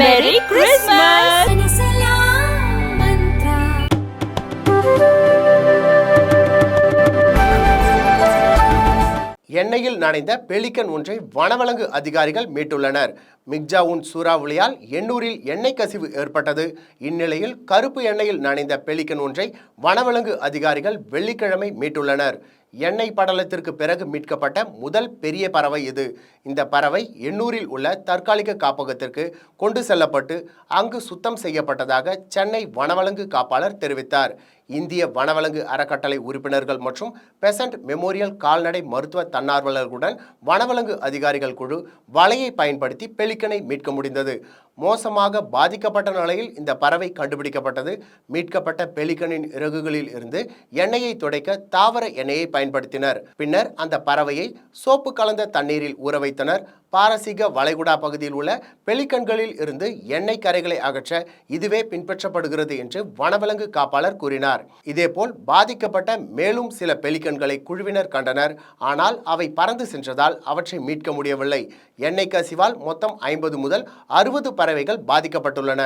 Merry Christmas! எண்ணெயில் நனைந்த pelican ஒன்றை வனவளங்கு அதிகாரிகள் மீட்டுள்ளனர். மிக்ஜாவுன் சூறாவளியால் எண்ணூரில் எண்ணெய் கசிவு ஏற்பட்டது. இந்நிலையில் கருப்பு எண்ணெயில் நனைந்த பெலிக்கன் ஒன்றை வனவளங்கு அதிகாரிகள் வெள்ளிக்கிழமை மீட்டுள்ளனர். எண்ணெய் படலத்திற்கு பிறகு மீட்கப்பட்ட முதல் பெரிய பறவை இது இந்த பறவை எண்ணூரில் உள்ள தற்காலிக காப்பகத்திற்கு கொண்டு செல்லப்பட்டு அங்கு சுத்தம் செய்யப்பட்டதாக சென்னை வனவளங்கு காப்பாளர் தெரிவித்தார். இந்திய வனவிலங்கு அறக்கட்டளை உறுப்பினர்கள் மற்றும் பெசன்ட் மெமோரியல் கால்நடை மருத்துவ தன்னார்வலர்களுடன் வனவிலங்கு அதிகாரிகள் குழு வலையை பயன்படுத்தி பெலிக்கனை மீட்க முடிந்தது. மோசமாக பாதிக்கப்பட்ட நிலையில் இந்த பறவை கண்டுபிடிக்கப்பட்டது. மீட்கப்பட்ட பெலிக்கனின் இறகுகளில் இருந்து எண்ணெயை துடைக்க தாவர எண்ணெயை பயன்படுத்தினர். பின்னர் அந்த பறவையை சோப்பு கலந்த தண்ணீரில் ஊற வைத்தனர். பாரசீக வளைகுடா பகுதியில் உள்ள பெலிக்கன்களில் இருந்து எண்ணெய் கரைகளை அகற்ற இதுவே பின்பற்றப்படுகிறது என்று வனவிலங்கு காப்பாளர் கூறினார். இதேபோல் பாதிக்கப்பட்ட மேலும் சில பெலிக்கன்களை குழுவினர் கண்டனர். ஆனால் அவை பறந்து சென்றதால் அவற்றை மீட்க முடியவில்லை. எண்ணெய் கசிவால் மொத்தம் ஐம்பது முதல் அறுபது பறவைகள் பாதிக்கப்பட்டுள்ளன.